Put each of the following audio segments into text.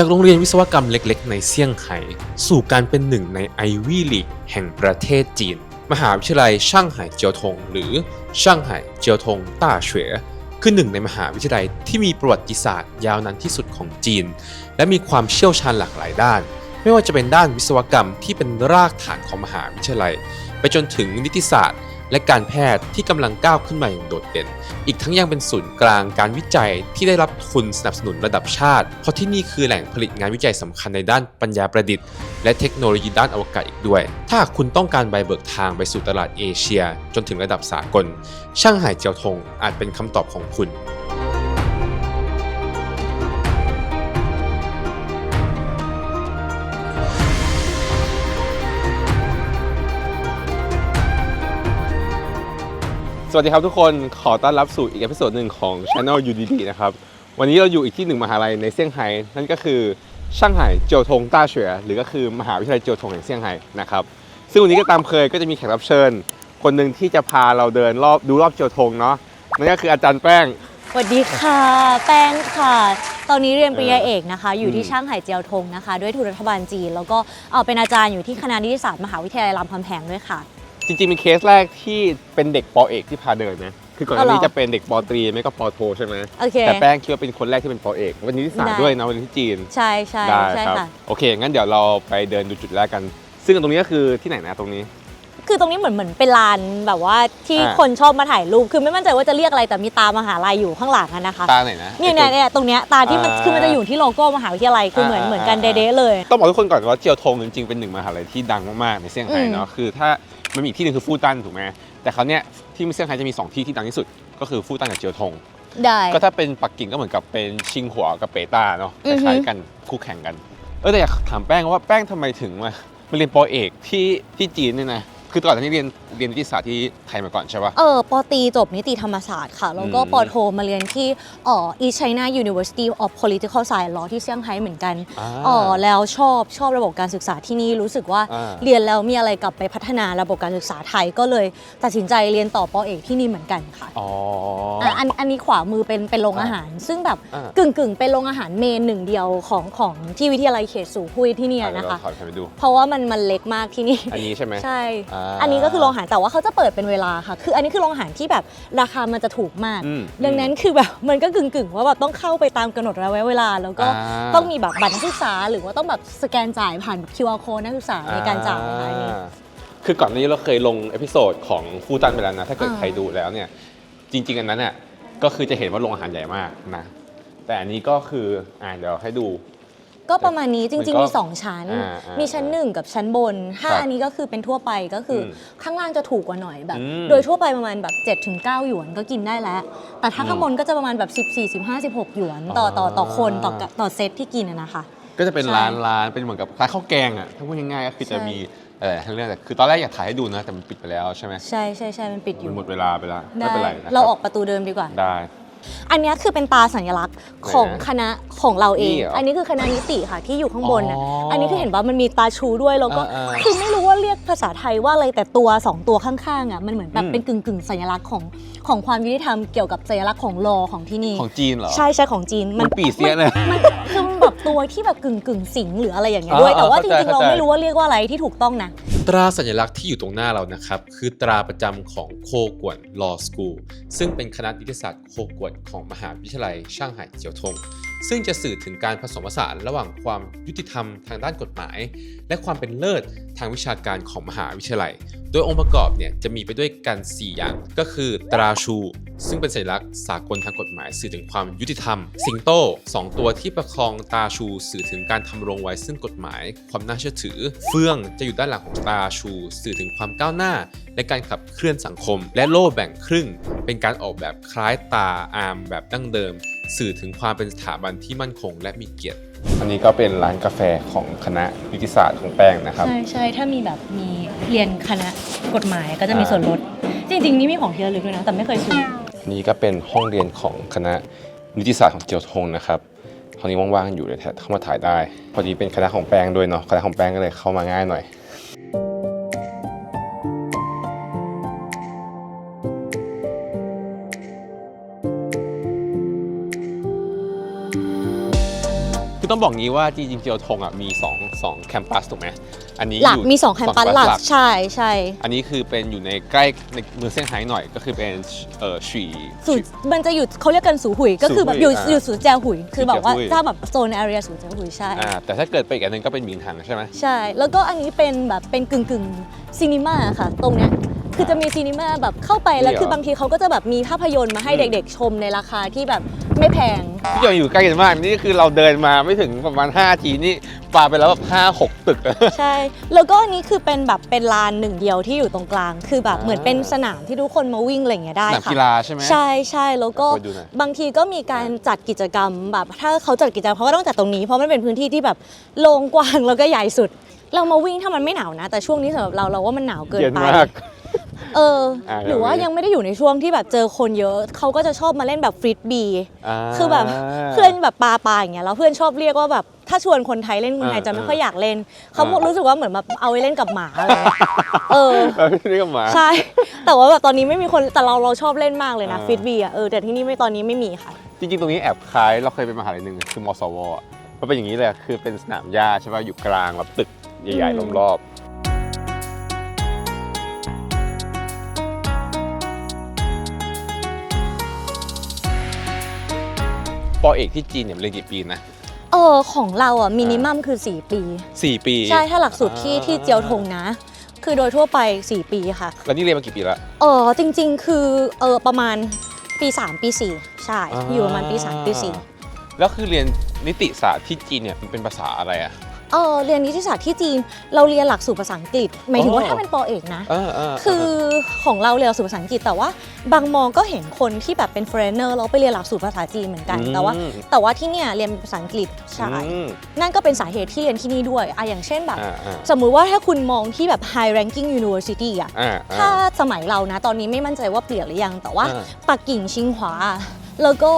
จากโรงเรียนวิศวกรรมเล็กๆ ในเซี่ยงไฮ้สู่การเป็นหนึ่งในไอวี่ลีกแห่งประเทศจีน มหาวิทยาลัยช่างไห่เจียวทง หรือช่างไห่เจียวทงต้าเฉวคือหนึ่งในมหาวิทยาลัยที่มีประวัติศาสตร์ยาวนานที่สุดของจีน และมีความเชี่ยวชาญหลากหลายด้าน ไม่ว่าจะเป็นด้านวิศวกรรมที่เป็นรากฐานของมหาวิทยาลัย ไปจนถึงนิติศาสตร์ และการแพทย์ที่กำลังก้าวขึ้นมาอย่างโดดเด่น อีกทั้งยังเป็นศูนย์กลางการวิจัยที่ได้รับทุนสนับสนุนระดับชาติ เพราะที่นี่คือแหล่งผลิตงานวิจัยสำคัญในด้านปัญญาประดิษฐ์ และเทคโนโลยีด้านอวกาศอีกด้วย ถ้าคุณต้องการใบเบิกทางไปสู่ตลาดเอเชีย จนถึงระดับสากล ช่างหายเจียวทงอาจเป็นคำตอบของคุณ สวัสดีครับทุกคนขอต้อนรับสู่อีกเอพิโซดหนึ่งของ Channel UDD นะครับ วันนี้เราอยู่อีกที่หนึ่งมหาลัยในเซี่ยงไฮ้นั่นก็คือช่างไห่เจียวทงต้าเฉวยหรือก็คือมหาวิทยาลัยเจียวทงแห่งเซี่ยงไฮ้นะครับซึ่งวันนี้ก็ตามเคยก็จะมีแขกรับเชิญ คนหนึ่งที่จะพาเราเดินรอบดูรอบเจียวทงเนาะนั่นก็คืออาจารย์แป้ง สวัสดีค่ะ แป้งค่ะ ตอนนี้เรียนปริญญาเอกนะคะ อยู่อืที่มช่างไห่เจียวทงนะคะ ด้วยทุนรัฐบาลจีน แล้วก็เอ่อเป็นอาจารย์อยู่ที่คณะนิติศาสตร์มหาวิทยาลัยรามคำแหงด้วยค่ะ จริงๆเป็นเคสแรกที่เป็นเด็กปอเอกที่พาเดินนะคือก่อนหน้าอ๋อนี้เหรอจะเป็นเด็กปอตรีไม่ก็ปอโทใช่ไหมโอเคแต่แป้งคิดว่าเป็นคนแรกที่เป็นปอเอก วันนี้ที่สามได้ด้วยนะวันนี้ที่จีนใช่ใช่ได้ใช่ครับค่ะโอเค งั้นเดี๋ยวเราไปเดินดูจุดแรกกัน ซึ่งตรงนี้ก็คือที่ไหนนะตรงนี้ คือตรงนี้เหมือนเหมือนเป็นลานแบบว่าที่อ่าคนชอบมาถ่ายรูปคือไม่มั่นใจว่าจะเรียกอะไรแต่มีตามหาลัยอยู่ข้างหลังอะนะคะตาไหนนะเนี่ยไอ้เนี่ยตัวเนี่ยตรงเนี้ยตาที่มันอ่าคือมันจะอยู่ที่โลโก้มหาวิทยาลัยคือเหมือนอ่าเหมือนกันอ่าเด๊ะๆเลย ต้องบอกทุกคนก่อนว่าเจียวทงจริงๆเป็นหนึ่งมหาลัยที่ดังมากๆในเซี่ยงไฮ้อืมเนาะคือถ้า มันมีอีกที่หนึ่งคือฟู่ตันถูกไหมแต่เขาวเนี้ยที่เซี่ยงไฮ้จะมีสองที่ที่ดังที่สุด ก็คือฟู่ตันกับเจียวทง ได้ ก็ถ้าเป็นปักกิ่งก็เหมือนกับเป็นชิงหัวกับเปต้าเนาะคอือฮึ ล้ายๆกันคู่แข่งกัน เออแต่อยากถามแป้งว่าแป้งทำไมถึงมามาเรียนปอเอกที่ที่จีนเนี่ยนะ คือก่อนหน้านี้เรียนเรียนนิติศาสตร์ที่ไทยมาก่อนใช่ปะ เออปอตรีจบนิติธรรมศาสตร์ค่ะ แล้วก็อืม ปอโทมาเรียนที่เอ่อ East China University of Political Science Law ที่เซี่ยงไฮ้เหมือนกันอ่าอ๋อแล้วชอบชอบระบบการศึกษาที่นี่รู้สึกว่าอ่า เรียนแล้วมีอะไรกลับไปพัฒนาระบบการศึกษาไทยก็เลย ตัดสินใจเรียนต่อปอเอกที่นี่เหมือนกันค่ะอ๋ออะอันอันนี้ขวามือเป็นเป็นโรงอ่าอาหาร ซึ่งแบบอ่ากึ่งกึ่งๆเป็นโรงอาหารเมนหนึ่งเดียวของของที่วิทยาลัยเขตสูหุยที่เนี่ยอะเดี๋ยวนะคะเราถอยไปดู เพราะว่ามันมันเล็กมากที่นี่ อันนี้ใช่ไหม ใช่ อ่าอันนี้ก็คือโรงอาหารแต่ว่าเขาจะเปิดเป็นเวลาค่ะ คืออันนี้คือโรงอาหารที่แบบราคามันจะถูกมาก อืมดังนั้นคือแบบมันก็กึ่งกึ่งๆ ว่าแบบต้องเข้าไปตามกำหนดระยะเวลา แล้วก็อ่า ต้องมีแบบบัตรนักศึกษา หรือว่าต้องแบบสแกนจ่ายผ่านแบบ QR code นักศึกษาในการจ่ายอะไรนี้ อ่าคือก่อนหน้านี้เราเคยลงเอพิโซดของฟูตันไปแล้วนะ ถ้าเกิดอ่า ใครดูแล้วเนี่ย จริง ๆ อันนั้นเนี่ยก็คือจะเห็นว่าโรงอาหารใหญ่มากนะ แต่อันนี้ก็คืออ่าเดี๋ยวให้ดู ก็ประมาณนี้จมันริงก็ๆมี 2 ชั้น อ่าอ่ามีมีชั้น 1 กับชั้นบนถ้าครับอันนี้ก็คือเป็นทั่วไปก็คืออมข้างล่างจะถูกกว่าหน่อยแบบ อืมโดยทั่วไปประมาณแบบ7ถึง9หยวนก็กินได้แล้ว แต่ถ้าอืมข้างบนก็จะประมาณแบบ 14 15 16 หยวนต่อต่อต่อคนต่อต่อเซตที่กินอะนะคะ ก็จะเป็นใช่ร้านร้านเป็นเหมือนกับร้านข้าวแกงอะถ้าพูดง่ายๆก็คือจะใช่ มีเออทั้งเรื่องแต่คือตอนแรกอยากถ่ายให้ดูนะแต่มันปิดไปแล้วใช่ไหมใช่ใช่ใช่มันปิดอมัยู่นหมดเวลาไปแล้วไม่ได้เป็นไรนะคบเราออกประตูเดิมดีกว่า ได้ อันเนี้ยคือเป็นตาสัญลักษณ์ของไหนนะคณะของเราเอง นี่เหรออัอันนี้คือคณะนิติค่ะที่อยู่ข้างบนน่ะอ๋ออัอันนี้คือเห็นว่ามันมีตาชูด้วยแล้วก็อ่าๆคือไม่รู้ว่าเรียกภาษาไทยว่าอะไรแต่ตัวสองตัวข้างๆอะมันเหมือนแบบอืมเป็นกึ่งกึ่งๆสัญลักษณ์ของของความยุติธรรมเกี่ยวกับสัญลักษณ์ของลอของที่นี่ ของจีนเหรอ ใช่ใช่ของจีนมันปีเสียเลยมันคือมันแบบตัวที่แบบกึ่งกึ่งๆสิงหรืออะไรอย่างเงี้ยอ่าด้วยแต่ว่าจเข้าใจริงๆเราเข้าใจ ไม่รู้ว่าเรียกว่าอะไรที่ถูกต้องนะ ตราสัญลักษณ์ที่อยู่ตรงหน้าเรานะครับ คือตราประจำของโคกวน Law School ซึ่งเป็นคณะนิติศาสตร์โคกวนของมหาวิทยาลัยช่างไห่เจียวทง ซึ่งจะสื่อถึงการผสมผสานระหว่างความยุติธรรมทางด้านกฎหมาย และความเป็นเลิศทางวิชาการของมหาวิทยาลัยโดยองค์ประกอบเนี่ยจะมีไปด้วยกัน 4 อย่าง ก็คือตราชู ซึ่งเป็นสัญลักษณ์สากลทางกฎหมายสื่อถึงความยุติธรรม สิงโตสองตัวที่ประคองตาชูสื่อถึงการทำรงไว้ซึ่งกฎหมาย ความน่าเชื่อถือ เฟื่องจะอยู่ด้านหลังของตาชู สื่อถึงความก้าวหน้า และการขับเคลื่อนสังคม และโล่แบ่งครึ่ง เป็นการออกแบบคล้ายตาอาร์มแบบดั้งเดิม สื่อถึงความเป็นสถาบันที่มั่นคง และมีเกียรติ อันนี้ก็เป็นร้านกาแฟของคณะนิติศาสตร์ของแป้งนะครับ ใช่ใช่ถ้ามีแบบมีเรียนคณะกฎหมายก็จะมีอ่าส่วนลด จริง ๆ นี่มีของที่ระลึกด้วยนะ แต่ไม่เคยซื้อนี่ก็เป็นห้องเรียนของคณะนิติศาสตร์ของเจียวทงนะครับห้องนี้ว่างๆอยู่เลยแท้เข้ามาถ่ายได้ พอดีเป็นคณะของแป้งด้วยเนาะคณะของแป้งก็เลยเข้ามาง่ายหน่อย คือคือต้องบอกงี้ว่าจริงๆเจียวทงอะมี2 2แคมปัสถูกไหมอันนี้หลักอยู่มี2แคมปัสหลักใช่ใช่อันนี้คือเป็นอยู่ในใกล้ในเมืองเซี่ยงไฮ้หน่อยก็คือเป็นเอ่อฉีสูมันจะอยู่เขาเรียกกันสูหุยก็คือแบบอยู่สูหุยอ่าอยู่สูแจหุย คือแบบว่าสูแจหุย ถ้าแบบโซนแอเรียสูแจหุยใช่ อ่าแต่ถ้าเกิดไปอีกอันหนึงก็เป็นหมิงหังใช่ไหม ใช่ แล้วก็อันนี้เป็นแบบเป็นกึ่งกึ่งซีนีมาค่ะ ตรงเนี้ยคือจะมีซีนีมาแบบเข้าไปแล้วนี่เหรอคือบางทีเขาก็จะแบบมีภาพยนตร์มาให้อืม เด็กๆชมในราคาที่แบบ ไม่แพงพี่จอยอยู่ใกล้กันมาก นี่คือเราเดินมาไม่ถึงประมาณ 5 ทีนี่ปาไปแล้วแบบห้าหกตึก ใช่ แล้วก็อันนี้คือเป็นแบบเป็นลานหนึ่งเดียวที่อยู่ตรงกลาง คือแบบอ่าเหมือนเป็นสนามที่ทุกคนมาวิ่งอะไรอย่างเงี้ยได้สนามค่ะกีฬาใช่ไหม ใช่ใช่แล้วก็ไปดูหน่อย บางทีก็มีการจัดกิจกรรมแบบ ถ้าเขาจัดกิจกรรมเขาก็ต้องจัดตรงนี้เพราะมันเป็นพื้นที่ที่แบบโล่งกว้างแล้วก็ใหญ่สุด เรามาวิ่งถ้ามันไม่หนาวนะ แต่ช่วงนี้สำหรับเราเราว่ามันหนาวเกินเย็นไป มาก เออ อ่าหรือว่ายังไงยังไม่ได้อยู่ในช่วงที่แบบเจอคนเยอะ เขาก็จะชอบมาเล่นแบบฟริตบีา คือแบบเพื่อนแบบปาปาอย่างเงี้ยแล้วเพื่อนชอบเรียกว่าแบบถ้าชวนคนไทยเล่นคนไทยอ่าจะไม่ค่อยอยากเล่น เขาอ่า รู้สึกว่าเหมือนแบบเอาไว้เล่นกับหมาอะไรเงี้ยเออ เออนี่ก็หมา ใช่ แต่ว่าแบบตอนนี้ไม่มีคนแต่เราเราชอบเล่นมากเลยนะอ่า ฟิตบีอะเออแต่ที่นี่ไม่ตอนนี้ไม่มีค่ะ จริงๆ ตรงนี้แอบคล้ายเราเคยไปมหาลัยหนึ่งคือมสวอะมันเป็นอย่างนี้เลยคือเป็นสนามหญ้าใช่ป่ะอยู่กลางแบบตึกใหญ่อืมๆรอบ ปอเอกที่จีนเนี่ยเรียนกี่ปีนะเออของเราอะมินิมัมคือ 4 ปี สี่ปีใช่ถ้าหลักสูตรที่อ่าที่เจียวทงนะ คือโดยทั่วไป 4 ปีค่ะ แล้วนี่เรียนมากี่ปีละ เออจริงๆ คือเออประมาณปี 3 ปี 4 ใช่ อยู่ประมาณปี 3 ปี 4 แล้วคือเรียนนิติศาสตร์ที่จีนเนี่ยมันเป็นภาษาอะไรอะ เออเรียนนิติศาสตร์ที่จีน เราเรียนหลักสูตรภาษาอังกฤษหมายถึงว่าอ๋อถ้าเป็นปอเอกนะ เออเออคือของเราเรียนหลักสูตรภาษาอังกฤษแต่ว่า บางมอก็เห็นคนที่แบบเป็นเฟรนเนอร์เราไปเรียนหลักสูตรภาษาจีนเหมือนกันแต่ว่า อืม แต่ว่าที่เนี่ยเรียนภาษาอังกฤษใช่อืมนั่นก็เป็นสาเหตุที่เรียนที่นี่ด้วยอะอย่างเช่นแบบ อ่าอ่าสมมุติว่าถ้าคุณมองที่แบบ high ranking university อะอ่าถ้าอ่า สมัยเรานะ ตอนนี้ไม่มั่นใจว่าเปลี่ยนหรือยัง แต่ว่าอ่า ปักกิ่งชิงหวา แล้วก็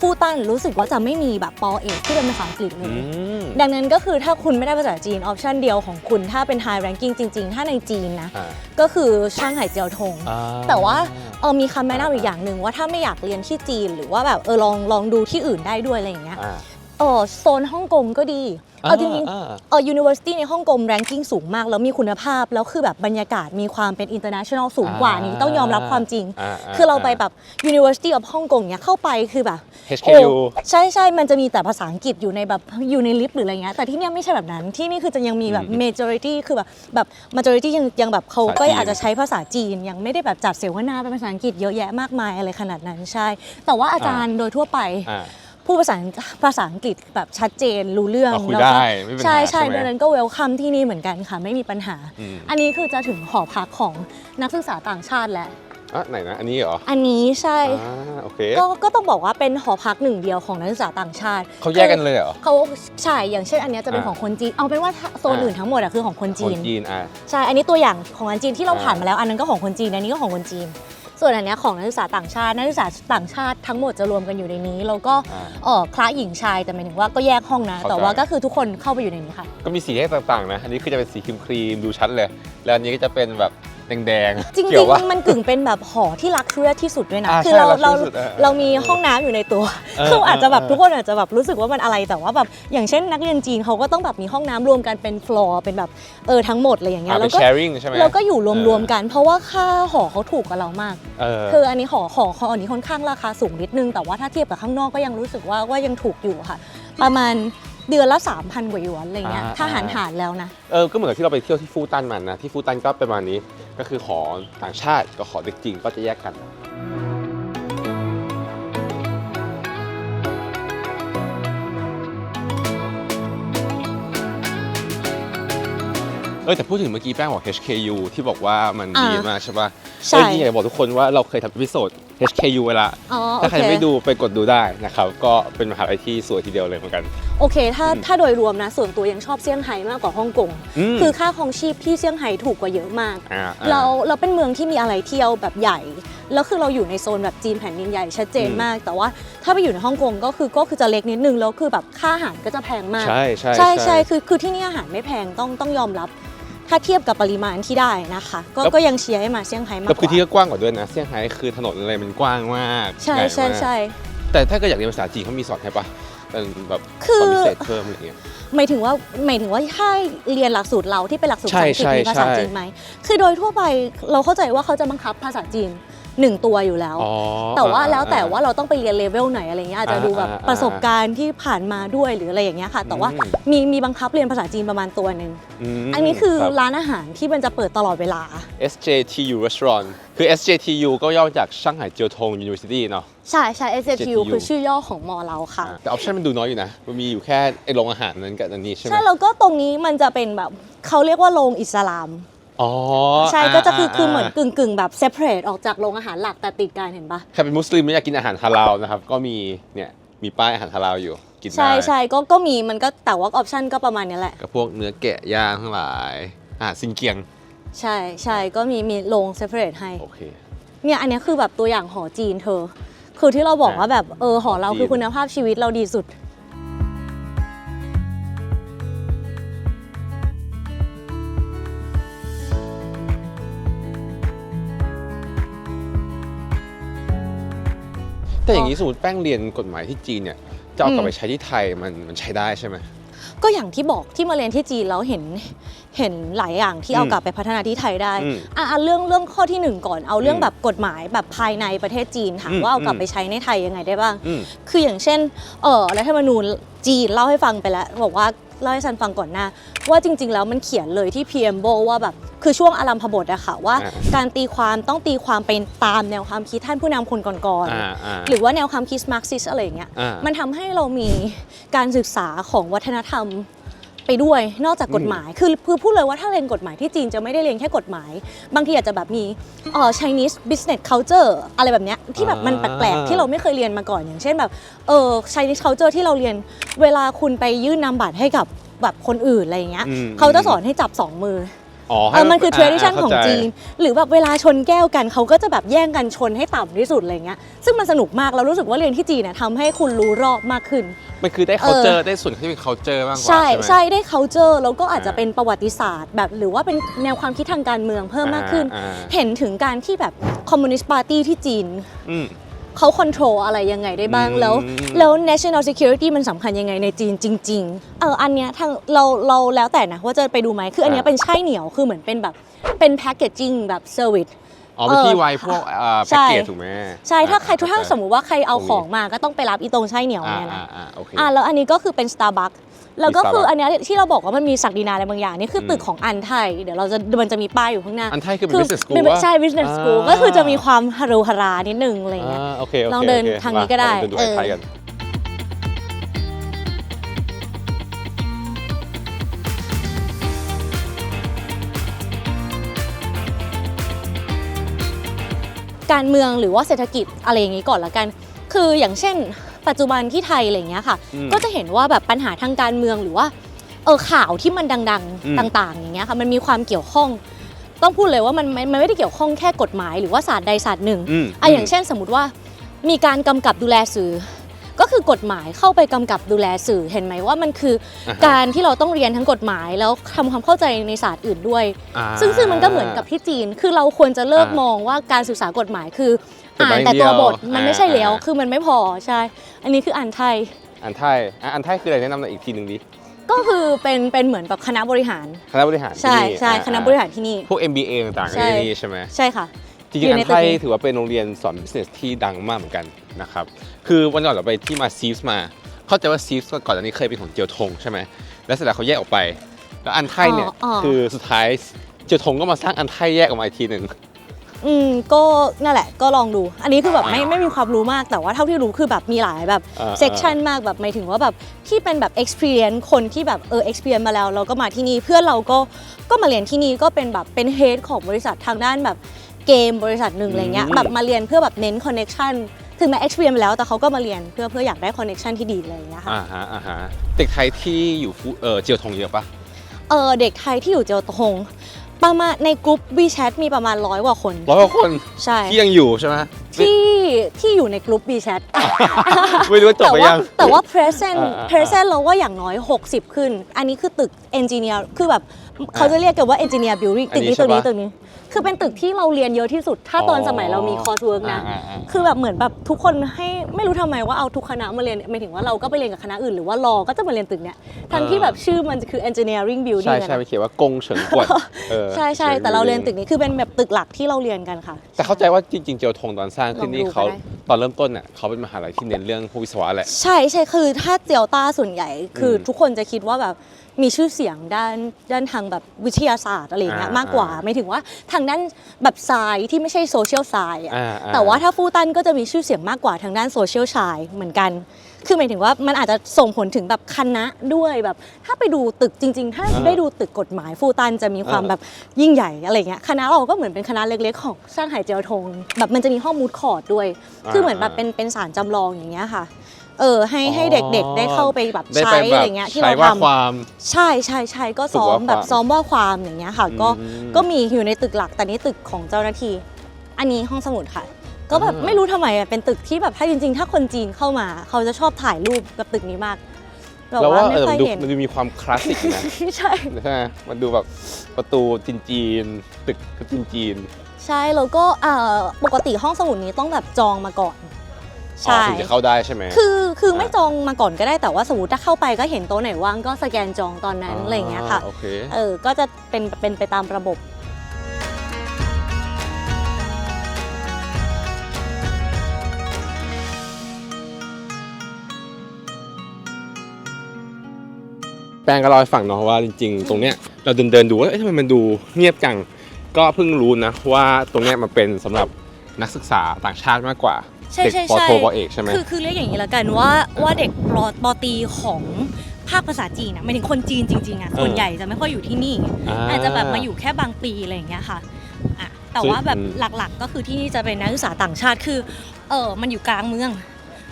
ฟูตันรู้สึกว่าจะไม่มีแบบปอเอกที่เป็นภาษาอังกฤษเลอืยมดังนั้นก็คือถ้าคุณไม่ได้ภาษาจีน ออปชันเดียวของคุณถ้าเป็น high ranking จริง ๆ ถ้าในจีนนะอ่าก็คือช่างไห่เจียวทงอ่แต่ว่าเออมีคำแนะนำอีกอย่างหนึ่งว่าถ้าไม่อยากเรียนที่จีน หรือว่าแบบเออลองลองดูที่อื่นได้ด้วยอะไรอย่างเงี้ยอ่าเออโซนฮ่องกงก็ดีเอาจริงๆอ่าเออ university ในฮ่องกง ranking สูงมาก แล้วมีคุณภาพ แล้วคือแบบบรรยากาศมีความเป็น international สูงกว่านี้ต้องยอมรับความจริงอ่าคือเราไปแบบ university of ฮ่องกงเนี่ยเข้าไปคือแบบ HKU โอ้ใช่ใช่มันจะมีแต่ภาษาอังกฤษอยู่ในแบบอยู่ในลิฟต์หรืออะไรเงี้ยแต่ที่เนี่ยไม่ใช่แบบนั้นที่นี่คือจะยังมีแบบอืม majority คือแบบแบบ majority ยังยังแบบเขาก็ภาษาจีนอาจจะใช้ภาษาจีน ยังไม่ได้แบบจัดเสวนาเป็นภาษาอังกฤษเยอะแยะมากมายอะไรขนาดนั้นใช่ แต่ว่าอาจารย์โดยทั่วไปอ่าพูดภาษาภาษาอังกฤษแบบชัดเจนรู้เรื่องอ๋อคุยแล้วก็ได้ไม่มีปัญหาใช่ใช่ใช่ไหมดังนั้นก็เวลคัมที่นี่เหมือนกันค่ะไม่มีปัญหาอืมอันนี้คือจะถึงหอพักของนักศึกษาต่างชาติแล้ว อะไหนนะ อันนี้เหรออันนี้ใช่ อ่าโอเคก็ก็ต้องบอกว่าเป็นหอพักหนึ่งเดียวของนักศึกษาต่างชาติเขาแยกกันเลยเหรอ เขาใช่อย่างเช่นอันเนี้ยจะเป็นอ่าของคนจีน เอาเป็นว่าโซนอ่า อื่นทั้งหมดอะคือของคนคจีนนจีนอะ ใช่อันนี้ตัวอย่างของอันจีนที่เราอ่า ผ่านมาแล้วอันนั้นก็ของคนจีนอันนี้ก็ของคนจีน ส่วนอันเนี้ยของนักศึกษาต่างชาตินักศึกษาต่างชาติทั้งหมดจะรวมกันอยู่ในนี้แล้วก็อ่า เออคละหญิงชายแต่หมายถึงว่าก็แยกห้องนะ เข้าใจ แต่ว่าก็คือทุกคนเข้าไปอยู่ในนี้ค่ะ ก็มีสีให้ต่างๆนะ อันนี้คือจะเป็นสีครีมครีมๆดูชัดเลย แล้วอันนี้ก็จะเป็นแบบ แดงๆจริงเกี่ยวว่าๆมันกึ่งเป็นแบบหอที่รักเชื่อที่สุดด้วยนะอ่าคืใช่เรารักเราเชื่อที่สุดอ่าเรามีห้องน้ำอยู่ในตัวเออคืออาจจะแบบเออ ทุกคนอาจจะแบบรู้สึกว่ามันอะไรแต่ว่าแบบอย่างเช่นนักเรียนจีนเขาก็ต้องแบบมีห้องน้ำรวมกันเป็นฟลอร์เป็นแบบเออทั้งหมดอะไรอย่างเงี้อ่ายเป็แล้นวก็ sharing ใช่ไหมเราก็อยู่รวมเออๆกัน เพราะว่าค่าหอเขาถูกกับเรามาก เออ คืออันนี้หอหอหออันนี้ค่อนข้างราคาสูงนิดนึง แต่ว่าถ้าเทียบกับข้างนอกก็ยังรู้สึกว่าว่ายังถูกอยู่ค่ะ ประมาณ เดือนละ 3,000กว่าหยวนอะไรเงี้ยอ่า ถ้าหารหารแล้วนะ เออก็เหมือนกับที่เราไปเที่ยวที่ฟูตันมันนะที่ฟูตันก็ประมาณนี้ก็คือหอต่างชาติกับหอเด็กจีนก็จะแยกกัน เออแต่พูดถึงเมื่อกี้แป้งบอก HKU ที่บอกว่ามันดีอ่ามมากใช่ป่ะใช่ เออจริงๆอยากจะบอกทุกคนว่าเราเคยทำอีพิโซด HKU เวลาอ๋อโอถ้าใครเคไม่ดูไปกดดูได้นะครับ ก็เป็นมหาลัยที่สวยทีเดียวเลยเหมือนกัน โอเค ถ้าอืมถ้าโดยรวมนะ ส่วนตัวยังชอบเซี่ยงไฮ้มากกว่าฮ่องกงมคือค่าครองชีพที่เซี่ยงไฮ้ถูกกว่าเยอะมากอ่า เราเราเป็นเมืองที่มีอะไรเที่ยวแบบใหญ่ แล้วคือเราอยู่ในโซนแบบจีนแผ่นดินใหญ่ชัดเจนอืม มาก แต่ว่าถ้าไปอยู่ในฮ่องกงก็คือก็คือจะเล็กนิดนึง แล้วคือแบบค่าอาหารก็จะแพงมาก ใช่ใช่ ใช่ใช่คือคือที่นี่อาหารไม่แพงต้องต้องยอมรับ ถ้าเทียบกับปริมาณที่ได้นะคะ ก็ก็ยังเชียร์ให้มาเซี่ยงไฮ้มากแล้วกพื้นที่ว่าก็กว้างกว่าด้วยนะเซี่ยงไฮ้คือถนนอะไรมันกว้างมากใช่ญ่ใช่มากใช่ แต่ถ้าเกิดอยากเรียนภาษาจีนเขามีสอนให้ปะเป็นแบบคือ สอนพิเศษเพิ่มอะไรเงี้ย หมายถึงว่าหมายถึงว่าถ้าเรียนหลักสูตรเราที่เป็นหลักสูตรใช่ภาษาอังกฤษใช่มีภาษาใช่ จีนไหมคือโดยทั่วไปเราเข้าใจว่าเขาจะบังคับภาษาจีน หนึ่งตัวอยู่แล้ว อ๋อแต่ว่าอ่แล้วแต่อ่ว่าเราต้องไปเรียนเลเวลไหนอะไรเงี้ยอาจจะอ่าดูแบบอ่าประสบการณ์ที่ผ่านมาด้วยหรืออะไรอย่างเงี้ยค่ะ แต่ว่าอืม มีมีบังคับเรียนภาษาจีนประมาณตัวหนึ่งมอันนี้คือรับ ร้านอาหารที่มันจะเปิดตลอดเวลา SJTU Restaurant คือ SJTU ก็ย่อมาจากช่างไห่เจียวทง University เนาะ ใช่ใช่ SJTU SJTU คือชื่อย่อของมอเราค่ะอ่าแต่ออปชั่นมันดูน้อยอยู่นะ มันมีอยู่แค่ไอ้โรงอาหารนั้นกับอันนี้ใช่ไหม ใช่แล้วก็ตรงนี้มันจะเป็นแบบเขาเรียกว่าโรงอิสลาม อ๋อใช่าก็จะคือคือเหมือนากึ่งกึ่งๆแบบ separate ออกจากโรงอาหารหลักแต่ติดกันเห็นปะใครเป็นมุสลิมไม่อยากกินอาหารฮาลาลนะครับ ก็มีเนี่ยมีป้ายอาหารฮาลาลอยู่กินได้ใช่ใช่ก็ก็มีมันก็แต่ว่าออปชันก็ประมาณเนี้ยแหละกับพวกเนื้อแกะย่างทั้งหลายอ่าซินเกียง ใช่ใช่ก็มีมีโรง separate ให้โอเคเนี่ยอันเนี้ยคือแบบตัวอย่างหอจีนเธอ คือที่เราบอกอะว่าแบบเออหอเราจีนคือคุณภาพชีวิตเราดีสุด แต่อย่างนี้สมมติแป้งเรียนกฎหมายที่จีนเนี่ยจะเอากลับอืมไปใช้ที่ไทยมันมันใช้ได้ใช่ไหม ก็อย่างที่บอกที่มาเรียนที่จีนแล้วเห็นเห็นหลายอย่างที่เอาอืมกลับไปพัฒนาที่ไทยได้อืมอะอะเรื่องเรื่องข้อที่หนึ่งก่อนเอาเรื่องอืมแบบกฎหมายแบบภายในประเทศจีนถามอืม ว่าเอากลับอืมไปใช้ในไทยยังไงได้บ้าง อืม คืออย่างเช่น เออรัฐธรรมนูญจีนเล่าให้ฟังไปแล้วบอกว่าเล่าให้ซันฟังก่อนหน้า ว่าจริง ๆ แล้วมันเขียนเลยที่ PMBO ว่าแบบคือช่วงอารัมพบทอะค่ะว่า อ่า การตีความต้องตีความเป็นตามแนวความคิดท่านผู้นำคนก่อนอ่าอ่าๆหรือว่าแนวความคิดมาร์กซิสอะไรอย่างเงี้ยอ่ามันทำให้เรามีการศึกษาของวัฒนธรรม ไปด้วยนอกจากกฎหมาย คือคือพูดเลยว่าถ้าเรียนกฎหมายที่จีนจะไม่ได้เรียนแค่กฎหมาย บางทีอาจจะแบบมีเอ่อ Chinese business culture อะไรแบบเนี้ยที่แบบมันแปลกๆที่เราไม่เคยเรียนมาก่อนอย่างเช่นแบบเออ Chinese culture ที่เราเรียนเวลาคุณไปยื่นนามบัตรให้กับแบบคนอื่นอะไรอย่างเงี้ยอืมเขาจะสอนให้จับสองมือ อ๋อเออมันคือ tradition าของเข้าใจ จีน หรือแบบเวลาชนแก้วกันเขาก็จะแบบแย่งกันชนให้ต่ำที่สุดอะไรเงี้ยซึ่งมันสนุกมากเรารู้สึกว่าเรียนที่จีนเนี่ยทำให้คุณรู้รอบมากขึ้น มันคือได้เออ culture ได้ส่วนที่เป็น culture มากกว่าใช่ใช่ไหม ใช่ได้ culture แล้วก็อาจจะอ่า เป็นประวัติศาสตร์ แบบหรือว่าเป็นแนวความคิดทางการเมืองเพิ่มมากขึ้น อ่าอ่าเห็นถึงการที่แบบคอมมิวนิสต์ปาร์ตี้ที่จีน อืม เขาคอนโทรลอะไรยังไงได้บ้างอืมแล้ว แล้ว national security มันสำคัญยังไงในจีนจริง ๆ เอออันเนี้ยทางเราเราแล้วแต่นะว่าจะไปดูไหมคืออันเนี้ยอ่าเป็นใช่เหนียวคือเหมือนเป็นแบบเป็น packaging แบบ service อ๋อเป็นเออที่ไวพวกอ่าใช่แพ็กเกจถูกไหมใช่ถ้าใครอ่ถ้าสมมติว่าใครเอาตรงนี้ของมาก็ต้องไปรับอีตรงใช่เหนียวอ่าเนี่ยนะ อ่าอ่าโอเค อะแล้วอันนี้ก็คือเป็น Starbucks แล้วก็คือ Starbucks อันเนี้ยที่เราบอกว่ามันมีศักดินาอะไรบางอย่างนี่คืออมตึกของอันไทย เดี๋ยวเราจะมันจะมีป้ายอยู่ข้างหน้า อันไทยคือเป็น business school เป็นวะใช่ business อ่า school ก็คือจะมีความฮารุฮารานิดนึงอะไรอย่างเงี้ยอ่าโอเคโอเคลองเดินโคทางนี้ก็ได้มาลองเดินดูเออไทยกันการเมืองหรือว่าเศรษฐกิจอะไรอย่างนี้ก่อนละกัน คืออย่างเช่น ปัจจุบันที่ไทยอะไรอย่างเงี้ยค่ะ อืม ก็จะเห็นว่าแบบปัญหาทางการเมืองหรือว่าเออข่าวที่มันดังอืม ๆต่างๆ อย่างเงี้ยค่ะมันมีความเกี่ยวข้อง ต้องพูดเลยว่ามันมันมันไม่ได้เกี่ยวข้องแค่กฎหมายหรือว่าศาสตร์ใดศาสตร์หนึ่งอืมอะอย่างเช่นสมมติว่ามีการกำกับดูแลสื่อ ก็คือกฎหมายเข้าไปกำกับดูแลสื่อเห็นไหมว่ามันคืออาฮะ การที่เราต้องเรียนทั้งกฎหมาย แล้วทำความเข้าใจในศาสตร์อื่นด้วย อ่า ซึ่งซึ่งมันก็เหมือนกับที่จีน คือเราควรจะเลิกอ่ามองว่าการศึกษากฎหมายคือ กฎหอ่ามานแต่ตัวอย่างเดียวบทมันไม่ใช่แล้วอ่า คือมันไม่พอใช่ อันนี้คืออ่านไทย อันไทยอะอันไทยคืออะไรแนะนำหน่อยอีกทีหนึ่งดิก็คือเป็นเป็นเหมือนแบบคณะบริหาร คณะบริหารที่ใช่นี่ใช่อ่คณะบริหารที่นี่ พวก MBA ต่างๆก็ใช่ ที่นี่ใช่ไหม ใช่ค่ะ จริองยู่ๆอัในนตึไทกยนี้ถือว่าเป็นโรงเรียนสอน business ที่ดังมากเหมือนกันนะครับ คือวันก่อนเราไปที่มาซีฟมา เข้าใจว่าซีฟก่อนอันนี้เคยเป็นของเจียวทงใช่ไหม แล้วเสร็จแล้วเขาแยกออกไป แล้วอันไทยเนี่ยอ๋ออ๋อ คือสุดท้ายเจียวทงก็มาสร้างอันไทยแยกออกมาอีกทีหนึ่ง อืมก็นั่นแหละก็ลองดู อันนี้คือแบบไม่ไม่มีความรู้มากแต่ว่าเท่าที่รู้คือแบบมีหลายแบบอ่า เซกชันมากแบบหมายถึงว่าแบบที่เป็นแบบ experience คนที่แบบเออ experience มาแล้วเราก็มาที่นี่เพื่อนเราก็ก็มาเรียนที่นี่ก็เป็นแบบเป็น head ของบริษัททางด้านแบบเกมบริษัทหนึ่งอะไรเงี้ยอืมแบบมาเรียนเพื่อแบบเน้น connection ถึงแม้ experience ไปแล้วแต่เขาก็มาเรียนเพื่อเพื่ออยากได้ connection ที่ดีอะไรอย่างเงี้ยค่ะ อ่าฮะอ่าฮะเด็กไทยที่อยู่ฟูเออเจียวทงเยอะปะ เออเด็กไทยที่อยู่เจียวตง ประมาณในกลุ่ม WeChat มีประมาณร้อยกว่าคนร้อยกว่าคนใช่ที่ยังอยู่ใช่ไหมที่ที่อยู่ในกลุ่ม WeChat ไม่รู้ว่าจบแต่ไปว่ายังแต่ว่า present อ่าอ่า present เราว่าอย่างน้อย 60 ขึ้น อันนี้คือตึก engineer คือแบบ เขาจะเรียกกันว่า engineer building อัตึนกนี้นี้ตึกนี้ใช่ปะตึกนี้ คือเป็นตึกที่เราเรียนเยอะที่สุด ถ้าตอนสมัยเรามีคอร์สเวิร์กนะอ่าอ่าคือแบบเหมือนแบบทุกคนให้ไม่รู้ทำไมว่าเอาทุกคณะมาเรียนหมายถึงว่าเราก็ไปเรียนกับคณะอื่นหรือว่ารอก็จะมาเรียนตึกเนี้ย ทั้งที่แบบชื่อมันคือ engineering ใช่ building อะใช่นะไปเขียนว่ากงเฉิงกวนเออใช่ใช่แต่เราเรียนตึกนี้คือเป็นแบบตึกหลักที่เราเรียนกันค่ะ แต่เข้าใจว่าจริงๆเจียวทงตอนสร้างขึ้นนี่ลองดูเขาก็ได้ตอนเริ่มต้นเนี่ยเขาเป็นมหาลัยที่เน้นเรื่องพวกวิศวะแหละ ใช่ใช่คือถ้าเจียวต้าส่วนใหญ่ คืออมทุกคนจะคิดว่าแบบ มีชื่อเสียงด้านด้านทางแบบวิทยาศาสตร์อะไรอย่างเงี้ยอ่ามมากกว่าอ่าหมายถึงว่าทางด้านแบบทรายที่ไม่ใช่โซเชียลทรายอะอ่าอ่าแต่ว่าถ้าฟูตันก็จะมีชื่อเสียงมากกว่าทางด้านโซเชียลชายเหมือนกัน คือหมายถึงว่ามันอาจจะส่งผลถึงแบบคณะด้วยแบบ ถ้าไปดูตึกจริง ๆ ถ้าอ่าได้ดูตึกกฎหมายฟูตันจะมีความอ่าแบบยิ่งใหญ่อะไรเงี้ย คณะเราก็เหมือนเป็นคณะเล็ก ๆ ของสร้างไหเจียวทง แบบมันจะมีห้องมูดคอร์ดด้วย คือเหมือนแบบเป็นเป็นสารจำลองอย่างเงี้ยค่ะ เออให้ให้เด็กๆ ได้เข้าไปแบบได้ใช้ไปแบอะบไรเงี้ยที่ใช้เราว่าทำความใช่ใช่ใช่ก็ซ้อมฝึกว่าแบบความซ้อมว่าความอย่างเงี้ยค่ะก็อืมก็มีอยู่ในตึกหลักแต่นี่ตึกของเจ้าหน้าที่ อันนี้ห้องสมุดค่ะ ก็แบบอ่าไม่รู้ทำไมอะเป็นตึกที่แบบถ้าจริง ๆ ถ้าคนจีนเข้ามา เขาจะชอบถ่ายรูปกับตึกนี้มากแบบเราว่าว่าไม่เออค่มัอยนดูเห็นมันดูมีความคลาสสิกนะใช่ใช่ไหมมันดูแบบประตูจีนจีนๆตึกก็จีนจีนใช่แล้วก็เอ่อปกติห้องสมุดนี้ต้องแบบจองมาก่อน ๆอ๋อใช่ถึงจะเข้าได้ใช่ไหม คือคือไม่อ่าจองมาก่อนก็ได้แต่ว่าสมมติถ้าเข้าไปก็เห็นโต๊ะไหนว่างก็สแกนจองตอนนั้นอะไรอย่างเงี้ยค่ะ โอเค เออ ก็จะเป็นเป็นไปตามระบบ แป้งก็เล่าให้ฟังเนาะว่าจริงๆ ตรงเนี้ยเราเดินเดินๆดูว่าเอ๊ะทำไมมันดูเงียบจัง ก็เพิ่งรู้นะว่าตรงเนี้ยมันเป็นสำหรับนักศึกษาต่างชาติมากกว่า ใช่เด็กใช่ปอใช่โทปอเอกใช่ไหม คือคือเรียกอย่างนี้ละกันว่าว่าเด็กปอปอตรีของภาคภาษาจีนนะหมายถึงคนจีนจริงๆอะเออ ส่วนใหญ่จะไม่ค่อยอยู่ที่นี่ อาจจะแบบมาอยู่แค่บางปีอะไรอย่างเงี้ยค่ะอะ แต่ว่าแบบอืม หลักๆก็คือที่นี่จะเป็นนักศึกษาต่างชาติคือเออมันอยู่กลางเมือง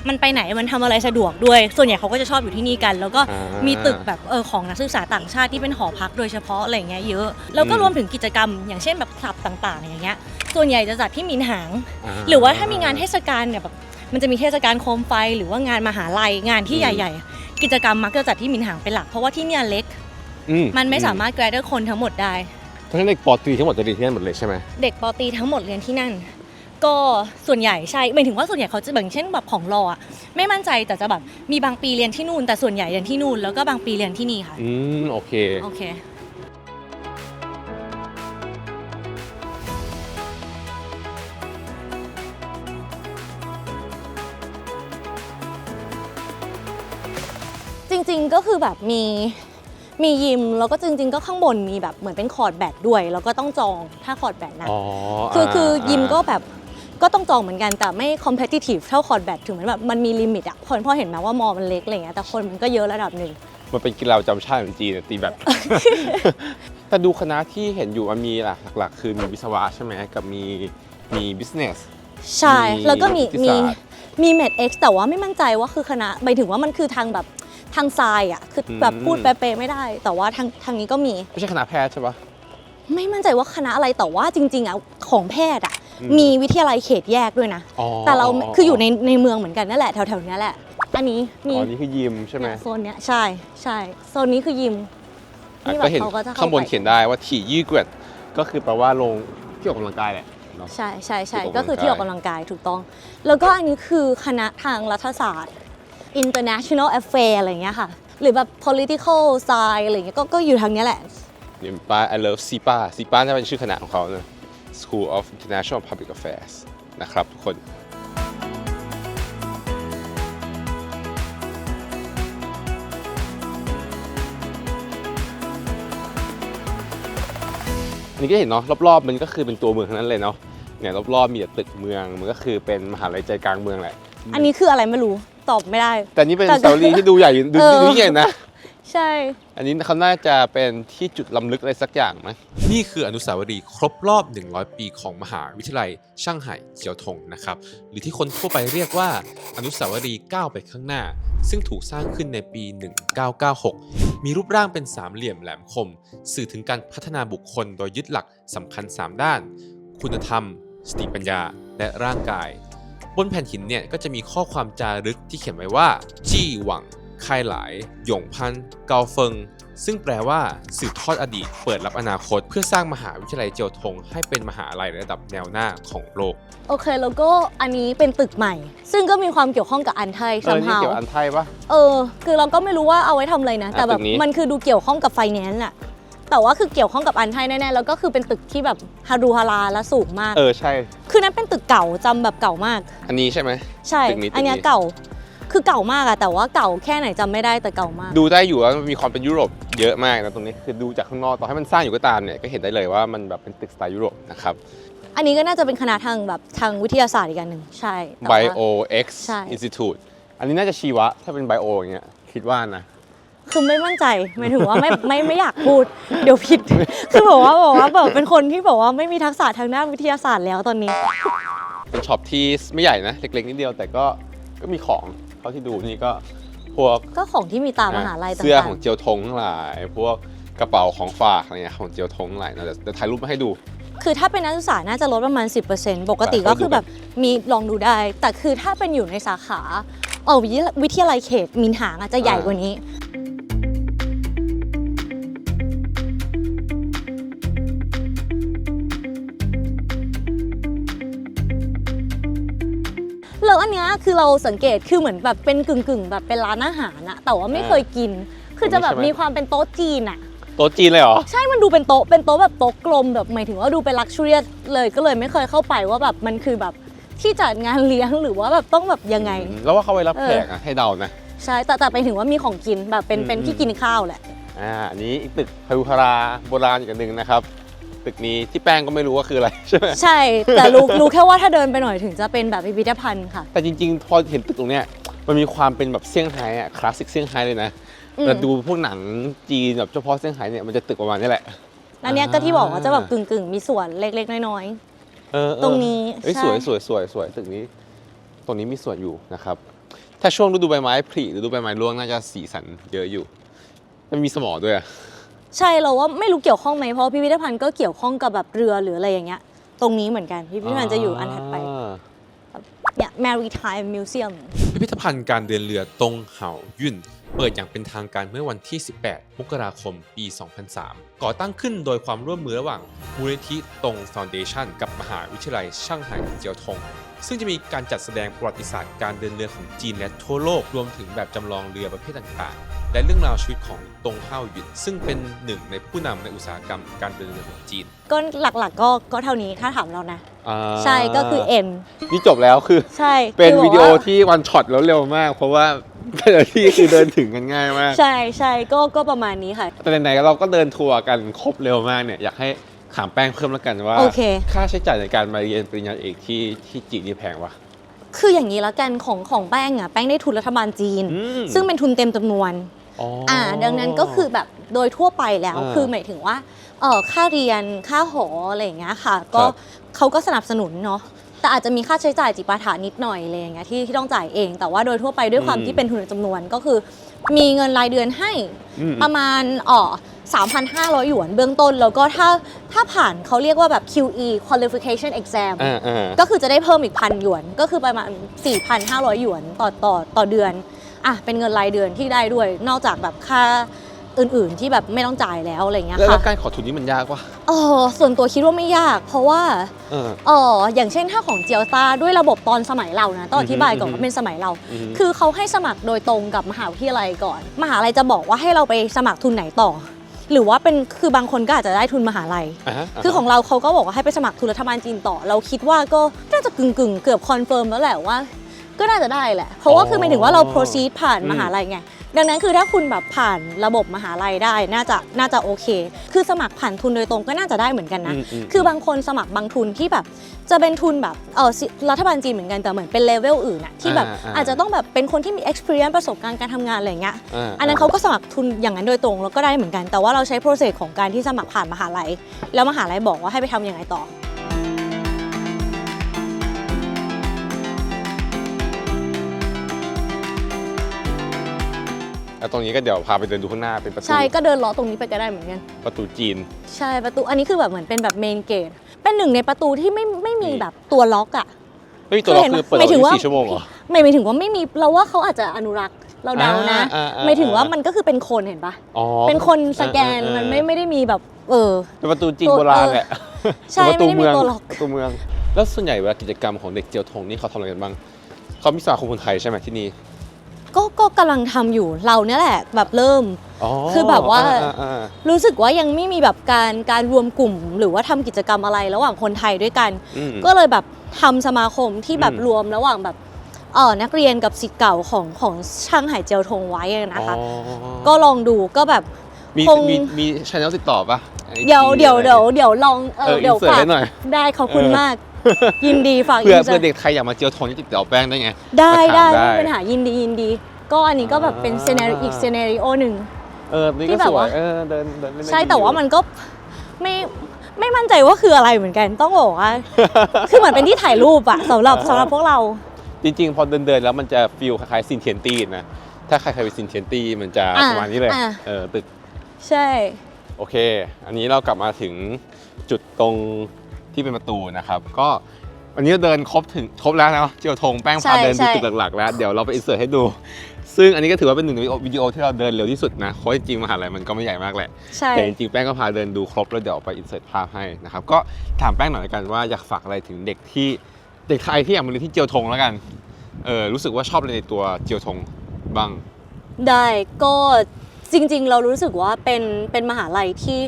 มันไปไหนมันทำอะไรสะดวกด้วย ส่วนใหญ่เขาก็จะชอบอยู่ที่นี่กัน แล้วก็อ่ามีตึกแบบเออของนักศึกษาต่างชาติที่เป็นหอพักโดยเฉพาะอะไรอย่างเงี้ยเยอะ แล้วก็อืม รวมถึงกิจกรรม อย่างเช่นแบบคลับต่าง ๆ อย่างเงี้ย ส่วนใหญ่จะจัดที่หมินหางาหรือว่าถ้ามีงานเทศกาลเนี่ยแบบมันจะมีเทศกาลโคมไฟหรือว่างานมหาลัยงานที่อืมใหญ่ ๆ กิจกรรมมักจะจัดที่หมินหางเป็นหลัก เพราะว่าที่เนี่ยเล็ก อืมันไม่สามารถแกรดคนทั้งหมดได้เพราะฉะนั้นเด็กปอตรีทั้งหมดจะเรียนที่นั่นหมดเลยใช่ไหมเด็กปอตรีทั้งหมดเรียนที่นั่น ก็ส่วนใหญ่ใช่หมายถึงว่าส่วนใหญ่เขาจะแบบเช่นแบบของรออะไม่มั่นใจแต่จะแบบมีบางปีเรียนที่นู่น แต่ส่วนใหญ่เรียนที่นู่นแล้วก็บางปีเรียนที่นี่ค่ะอืมโอเค โอเค จริงๆก็คือแบบมีมียิมแล้วก็จริง ๆ ก็ข้างบนมีแบบเหมือนเป็นคอร์ดแบดด้วย แล้วก็ต้องจองถ้าคอร์ดแบดนะ อ๋อคือคือยิมก็าแบบ ก็ต้องจองเหมือนกันแต่ไม่ competitive เท่าคอร์ดแบดถึงมันแบบมันมีลิมิตอะคนพ่อเห็นไหมว่ามอมันเล็กอะไรเงี้ยแต่คนมันก็เยอะระดับหนึ่งมันเป็นกีฬาประจำชาติของจีนอะตีแบบแต่ดูคณะที่เห็นอยู่มันมีหลักหลักๆ คือมีวิศวะใช่ไหมกับมีมี business ใช่มีแล้วก็มีนิติมีศาสตร์มีเมดเอ็กซ์แต่ว่าไม่มั่นใจว่าคือคณะหมายถึงว่ามันคือทางแบบทางทรายอะคือแบบอืม พูดเป๊ะๆไม่ได้ แต่ว่าทางทางนี้ก็มี ไม่ใช่คณะแพทย์ใช่ปะ ไม่มั่นใจว่าคณะอะไรแต่ว่าจริงๆอะของแพทย์อะอื มมีวิทยาลัยเขตแยกด้วยนะ อ๋อแต่เราคืออยู่ในในเมืองเหมือนกันนั่นแหละแถวๆเนี้ยแหละ อันนี้อ๋มีอนี่คือยิมใช่ไหมเนี่ยโซนเนี้ยใช่ใช่โซนนี้คือยิมอะนี่ก็เห็นแบบเขาก็จะเข้าข้างบนไป เขียนได้ว่าถี่ยี่เกวดก็คือแปลว่าลงที่ออกกำลังกายแหละเนาะ ใช่ใช่ใช่ที่ออกกำลังก็คือที่ออกกำลังกายถูกต้อง แล้วก็อันนี้คือคณะทางรัฐศาสตร์ international affair อะไรอย่างเงี้ยค่ะ หรือแบบ political science อะไรอย่างเงี้ยก็ก็อยู่ทางเนี้ยแหละเดี๋ยวป้า I love CIPA CIPA น่าเป็นชื่อคณะของเขานะ School of International Public Affairs นะครับทุกคนอันนี้ก็เห็นเนาะรอบๆมันก็คือเป็นตัวเมืองทั้งนั้นเลยเนาะเนี่ยรอบๆมีแต่ตึกเมืองมันก็คือเป็นมหาลัยใจกลางเมืองแหละอันนี้คืออะไรไม่รู้ตอบไม่ได้ แต่นี่เป็นแต่สตอรี่ที่ดูใหญ่อยู่ดูเออดูใหญ่นะ ใช่ อันนี้เขาน่าจะเป็นที่จุดล้ำลึกอะไรสักอย่างไหมนี่คืออนุสาวรีย์ครบรอบ 100 ปีของมหาวิทยาลัยช่างไห่เจียวทงนะครับ หรือที่คนทั่วไปเรียกว่าอนุสาวรีย์ก้าวไปข้างหน้า ซึ่งถูกสร้างขึ้นในปี 1996 มีรูปร่างเป็นสามเหลี่ยมแหลมคม สื่อถึงการพัฒนาบุคคลโดยยึดหลักสำคัญ 3 ด้าน คุณธรรม สติปัญญา และร่างกาย บนแผ่นหินเนี่ยก็จะมีข้อความจารึกที่เขียนไว้ว่า จี้หวัง ค่ายหลาย หยงพันเกาเฟิง ซึ่งแปลว่าสืบทอดอดีต เปิดรับอนาคต เพื่อสร้างมหาวิทยาลัยเจียวทง ให้เป็นมหาลัยระดับแนวหน้าของโลก โอเคแล้วก็อันนี้เป็นตึกใหม่ ซึ่งก็มีความเกี่ยวข้องกับอันไทยเออนี่ somehow เกี่ยวอันไทยปะ เออ คือเราก็ไม่รู้ว่าเอาไว้ทำอะไรนะแต่แบบตึกนี้ มันคือดูเกี่ยวข้องกับไฟแนนซ์อะแต่ว่าคือเกี่ยวข้องกับอันไทยแน่ๆ แล้วก็คือเป็นตึกที่แบบฮารูฮาราและสูงมาก เออใช่ คือนั้นเป็นตึกเก่าจำแบบเก่ามาก อันนี้ใช่ไหม ใช่ ตึกนี้ตึกนี้ อันเนี้ยเก่า คือเก่ามากอะแต่ว่าเก่าแค่ไหนจำไม่ได้แต่เก่ามาก ดูได้อยู่ว่ามันมีความเป็นยุโรปเยอะมากนะตรงนี้คือดูจากข้างนอกต่อให้มันสร้างอยู่ก็ตามเนี่ยก็เห็นได้เลยว่ามันแบบเป็นตึกสไตล์ยุโรปนะครับ อันนี้ก็น่าจะเป็นคณะทางแบบทางวิทยาศาสตร์อีกอันหนึ่งใช่แต่ว่า Bio X ใช่ Institute อันนี้น่าจะชีวะถ้าเป็น Bio อย่างเงี้ยคิดว่านะ คือไม่มั่นใจหมายถึงว่าไม่ไม่ไม่อยากพูด เดี๋ยวผิด คือบอกว่าบอกว่าแบบเป็นคนที่บอกว่าไม่มีทักษะทางด้านวิทยาศาสตร์แล้วตอนนี้ เป็นช็อปที่ไม่ใหญ่นะ เล็กๆนิดเดียวแต่ก็ก็มีของ เท่าที่ดูนี่ก็พวกก็ของที่มีตามมหาลัยต่างๆเสื้อของเจียวทงทั้งหลาย พวกกระเป๋าของฝากอะไรเงี้ยของเจียวทงทั้งหลายนะเดี๋ยวเดี๋ยวถ่ายรูปมาให้ดู คือถ้าเป็นนักศึกษาน่าจะลดประมาณ 10%ปกติก็คือแบบมีลองดูได้ แต่คือถ้าเป็นอยู่ในสาขาเออวิทยาวิทยาลัยเขตมินหางอาจจะใหญ่กว่านี้ นเนี้ยคือเราสังเกตคือเหมือนแบบเป็นกึ่งกึ่งๆแบบเป็นร้านอาหารอะแต่ว่าไม่เคยกิน คือจะแบบมีความเป็นโต๊ะจีนอะโต๊ะจีนเลยเหรอ ใช่มันดูเป็นโต๊ะเป็นโต๊ะแบบโต๊ะกลมแบบหมายถึงว่าดูเป็นลักชัวรี่เลยก็เลยไม่เคยเข้าไปว่าแบบมันคือแบบที่จัดงานเลี้ยงหรือว่าแบบต้องแบบยังไง แล้วว่าเขาไว้รับเออแขกอะให้เดานะใช่แต่แต่ไปถึงว่ามีของกินแบบเป็นอืมเป็นที่อืมกินข้าวแหละอ่าอันนี้อีกตึกพารุคาราโบราณอีกอันหนึ่งนะครับ ตึกนี้ที่แป้งก็ไม่รู้ว่าคืออะไรใช่ไหมใช่ แต่รู้รู้แค่ว่าถ้าเดินไปหน่อยถึงจะเป็นแบบพิพิธภัณฑ์ค่ะ แต่จริงๆ พอเห็นตึกตรงเนี้ยมันมีความเป็นแบบเซี่ยงไฮ้อะคลาสสิกเซี่ยงไฮ้เลยนะอืมแต่ดูพวกหนังจีนแบบเฉพาะเซี่ยงไฮ้เนี่ยมันจะตึกประมาณนี้แหละ อันเนี้ยก็ที่บอกว่าจะแบบกึ่งกึ่งๆมีส่วนเล็กๆ น้อย เออเออตรงนี้เอ้ยใช่ สวยสวยสวยสวยตึกนี้ ตรงนี้มีสวนอยู่นะครับ ถ้าช่วงฤดูใบไม้ผลิฤดูใบไม้ร่วงน่าจะสีสันเยอะอยู่มันมีสมอด้วยอะๆ ใช่เราว่าไม่รู้เกี่ยวข้องไหมเพราะพิพิธภัณฑ์ก็เกี่ยวข้องกับแบบเรือหรืออะไรอย่างเงี้ย ตรงนี้เหมือนกันพิพิธภัณฑ์จะอยู่อันถัดไปอ่าเนี่ย Maritime Museum พิพิธภัณฑ์การเดินเรือตงเห่ายุ่น เปิดอย่างเป็นทางการเมื่อวันที่ 18 มกราคม ปี 2003 ก่อตั้งขึ้นโดยความร่วมมือระหว่างมูลนิธิตงฟาวเดชันกับมหาวิทยาลัยช่างไห่เจียวทง ซึ่งจะมีการจัดแสดงประวัติศาสตร์การเดินเรือของจีนและทั่วโลกรวมถึงแบบจำลองเรือประเภทต่างๆ และเรื่องราวชีวิตของตงเฮาหยุนซึ่งเป็นหนึ่งในผู้นำในอุตสาหกรรมการเดินเรือของจีน ก็หลักๆก็ก็เท่านี้ถ้าถามเรานะ อ่าใช่ก็คือ N นี่จบแล้วคือ ใช่เป็นคือวิดีโอบอกา ที่วันช็อตแล้วเร็วมาก เพราะว่า แต่ละที่คือเดินถึงกันง่ายมากใช่ใช่ก็ก็ประมาณนี้ค่ะ แต่ไหนๆเราก็เดินทัวร์กันครบเร็วมากเนี่ยอยากให้ถามแป้งเพิ่มแล้วกันว่า โอเค ค่าใช้จ่ายในการมาเรียนปริญญาเอกที่ที่จีนนี่แพงวะคืออย่างนี้ละกันของของแป้งอะแป้งได้ทุนรัฐบาลจีน อืมซึ่งเป็นทุนเต็มจำนวนอ๋อออ่า ดังนั้นก็คือแบบโดยทั่วไปแล้ว อ่าคือหมายถึงว่าเออค่าเรียนค่าหออะไรอย่างเงี้ยค่ะ ก็ครับเขาก็สนับสนุนเนาะ แต่อาจจะมีค่าใช้จ่ายจิปาถานิดหน่อยอะไรอย่างเงี้ยที่ที่ต้องจ่ายเอง แต่ว่าโดยทั่วไปด้วยความที่เป็นทุนจำนวนก็คือ มีเงินรายเดือนให้อืม ประมาณอ๋อ3,500 หยวนเบื้องต้น แล้วก็ถ้าถ้าผ่านเขาเรียกว่าแบบ QE qualification exam อ่าอ่า ก็คือจะได้เพิ่มอีกพันหยวน ก็คือประมาณ 4,500 หยวนต่อต่อต่อเดือน อะ เป็นเงินรายเดือนที่ได้ด้วย นอกจากแบบค่า อื่น ๆ ที่แบบไม่ต้องจ่ายแล้วอะไรอย่างเงี้ยแล้วค่ะแล้วการขอทุนนี้มันยากวะเออส่วนตัวคิดว่าไม่ยาก เพราะว่าเออ เอออย่างเช่นถ้าของเจียวตาด้วยระบบตอนสมัยเรานะต้องอธิบายก่อนอือฮึ ว่าเป็นสมัยเรา อือฮึคือเขาให้สมัครโดยตรงกับมหาวิทยาลัยก่อน มหาลัยจะบอกว่าให้เราไปสมัครทุนไหนต่อ หรือว่าเป็นคือบางคนก็อาจจะได้ทุนมหาลัยอ่าฮะคือของเราเขาก็บอกว่าให้ไปสมัครทุนรัฐบาลจีนต่อ เราคิดว่าก็น่าจะกึ่งกึ่งๆเกือบคอนเฟิร์มแล้วแหละว่า ก็น่าจะได้แหละ เพราะว่าคือหมายถึงว่าเรา proceed ผ่านมหาลัยไง ดังนั้นคือถ้าคุณแบบผ่านระบบมหาลัยได้น่าจะน่าจะโอเค คือสมัครผ่านทุนโดยตรงก็น่าจะได้เหมือนกันนะอืมอืมคือบางคนสมัครบางทุนที่แบบ จะเป็นทุนแบบเออสิรัฐบาลจีนเหมือนกันแต่เหมือนเป็นเลเวลอื่นอะที่แบบอ่าอ่าอาจจะต้องแบบเป็นคนที่มี experience ประสบการณ์การทำงานอะไรอย่างเงี้ยอ่าอันนั้นเขาก็สมัครทุนอย่างนั้นโดยตรงแล้วก็ได้เหมือนกัน แต่ว่าเราใช้โปรเซสของการที่สมัครผ่านมหาลัย แล้วมหาลัยบอกว่าให้ไปทำยังไงต่อ แล้วตรงนี้ก็เดี๋ยวพาไปเดินดูข้างหน้าเป็นประตูใช่ก็เดินเลาะตรงนี้ไปก็ได้เหมือนกัน ประตูจีน ใช่ประตูอันนี้คือแบบเหมือนเป็นแบบเมนเกตเป็นหนึ่งในประตูที่ไม่ไม่มีนี่แบบตัวล็อกอะไม่มีตัวล็อกเคยเห็นคือเปิดหมายถึงว่า24ชั่วโมงเหรอไม่หมายถึงว่าไม่มีเราว่าเขาอาจจะอนุรักษ์เราเดานะอ่าอ่าอ่าหมายถึงว่ามันก็คือเป็นคนเห็นปะอ๋อเป็นคนสแกนเออเออมันไม่ไม่ได้มีแบบ เออเป็นประตูจีนตัวโบราณแหละใช่เป็นประตูไม่ได้มีเมืองตัวหรอกประตูเมือง แล้วส่วนใหญ่เวลากิจกรรมของเด็กเจียวทงนี่เขาทำอะไรกันบ้างเขามีสมาคมคนไทยใช่ไหมที่นี่ ก็ก็กำลังทำอยู่เราเนี่ยแหละแบบเริ่ม อ๋อคือแบบว่า อ่อ่า รู้สึกว่ายังไม่มีแบบการการรวมกลุ่ม หรือว่าทำกิจกรรมอะไรระหว่างคนไทยด้วยกัน อืม ก็เลยแบบทำสมาคมที่แบบอืม รวมระหว่างแบบเออนักเรียนกับศิษย์เก่าของของช่างหายเจียวทงไว้อะนะคะ อ๋อก็ลองดูก็แบบ มีคง มีมีช anel ติดต่อปะ IG เดี๋ยวเดี๋ยวอะไรเดี๋ยวเดี๋ยวลองเอเอออเดี๋ยว insert ฝากไว้หน่อยได้ขอบคุณเออ มาก ยินดีฝากเพื่อ insert เพื่อเด็กไทยอยากมาเจียวทงนี่ติดต่อแป้งได้ไง ได้มาถามได้ได้ไม่เป็นปัญหายินดียินดี ก็อันนี้ก็แบบเป็นอ่าซีนารีอีกซีนารีโอหนึ่งเออนี่ที่ก็แบสบวว่ายเออเดินเดินเล่นได้ใช่ดีแต่ว่าอยู่มันก็ไม่ไม่มั่นใจว่าคืออะไรเหมือนกันต้องบอกว่าคือเหมือนเป็นที่ถ่ายรูปอะสำหรับสำหรับพวกเรา จริงๆ พอเดินเดินๆแล้วมันจะฟีลคล้ายๆซินเทียนตี้นะถ้าใครเคยไปซินเทียนตี้มันจะอ่าประมาณนี้เลยอ่าเออตึกใช่ โอเค อันนี้เรากลับมาถึงจุดตรง ที่เป็นประตูนะครับ ก็วันนี้เราเดินครบถึงครบแล้วนะเจียวธงแป้งพาเดินดูจุดหลักๆแล้วเดี๋ยวเราไปอินเสิร์ตให้ดู ซึ่งอันนี้ก็ถือว่าเป็นหนึ่งในวิดีโอที่เราเดินเร็วที่สุดนะเพราะจริงๆมหาลัยมันก็ไม่ใหญ่มากแหละใช่แต่จริงๆแป้งก็พาเดินดูครบแล้วเดี๋ยวไปอินเสิร์ตภาพให้นะครับก็ถามแป้งหน่อยละกันว่าอยากฝากอะไรถึงเด็กที่เด็กไทยที่อยากมาเรียนที่เจียวธงแล้วกันเออรู้สึกว่าชอบอะไรในตัวเจียวธงบ้างได้ก็ จริง ๆ เรารู้สึกว่าเป็นเป็นมหาลัยที่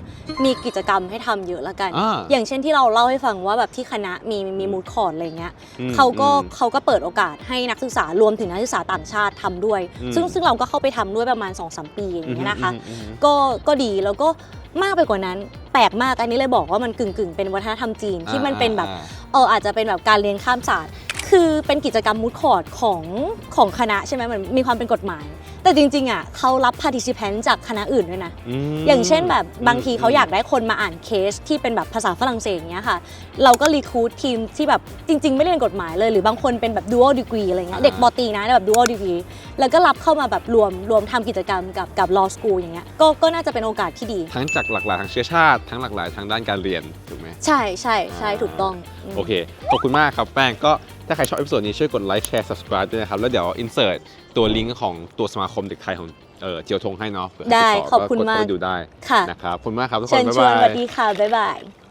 มีกิจกรรมให้ทำเยอะละกัน อ่าอย่างเช่นที่เราเล่าให้ฟังว่าแบบที่คณะมีมีมูดคอร์ดอะไรเงี้ยอืมเขาก็อืมเขาก็เปิดโอกาสให้นักศึกษารวมถึงนักศึกษาต่างชาติทำด้วย อืม ซึ่งซึ่งเราก็เข้าไปทำด้วยประมาณ2อสปีอย่างเงี้ยนะคะ อืมอืมอืม ก็ก็ดีแล้วก็มากไปกว่านั้น แปลกมากอันนี้เลยบอกว่ามันกึ่งกึ่งๆเป็นวัฒนธรรมจีนที่มันเป็นแบบอ่าเอออาจจะเป็นแบบการเรียนข้ามศาสตร์ คือเป็นกิจกรรมมูดคอร์ดของของคณะใช่ไหมมันมีความเป็นกฎหมาย แต่จริงๆอะเขารับ participant จากคณะอื่นด้วยนะมอย่างเช่นแบบบางทีอืมเขาอยากได้คนมาอ่านเคสที่เป็นแบบภาษาฝรั่งเศสอย่างเงี้ยค่ะ เราก็รีคูดทีมที่แบบจริง ๆ ไม่เรียนกฎหมายเลย หรือบางคนเป็นแบบ dual degree อะไรเงี้ยอ่าเด็กปอตรีนะแบบ dual degree แล้วก็รับเข้ามาแบบรวมรวมทำกิจกรรมกับกับ law school อย่างเงี้ยก็ก็น่าจะเป็นโอกาสที่ดี ทั้งจากหลากหลายทางเชื้อชาติ ทั้งหลากหลายทางด้านการเรียนถูกไหมใช่ใช่ใช่อ่าถูกต้องมโอเคขอบคุณมากครับแป้งก็ถ้าใครชอบเอพิโซดนี้ช่วยกดไลค์แชร์ subscribe ด้วยนะครับ แล้วเดี๋ยว insert ตัวลิงก์ของตัวสมาคมเด็กไทยของเออเจียวทงให้เนาะเผื่อใครได้ติต่ขอบคุณกดเข้มากไปดูได้ค่ะ นะครับขอบคุณมากครับทุกคเชินญบ๊ายชวนบาสวัสย ดีค่ะ บ๊ายบาย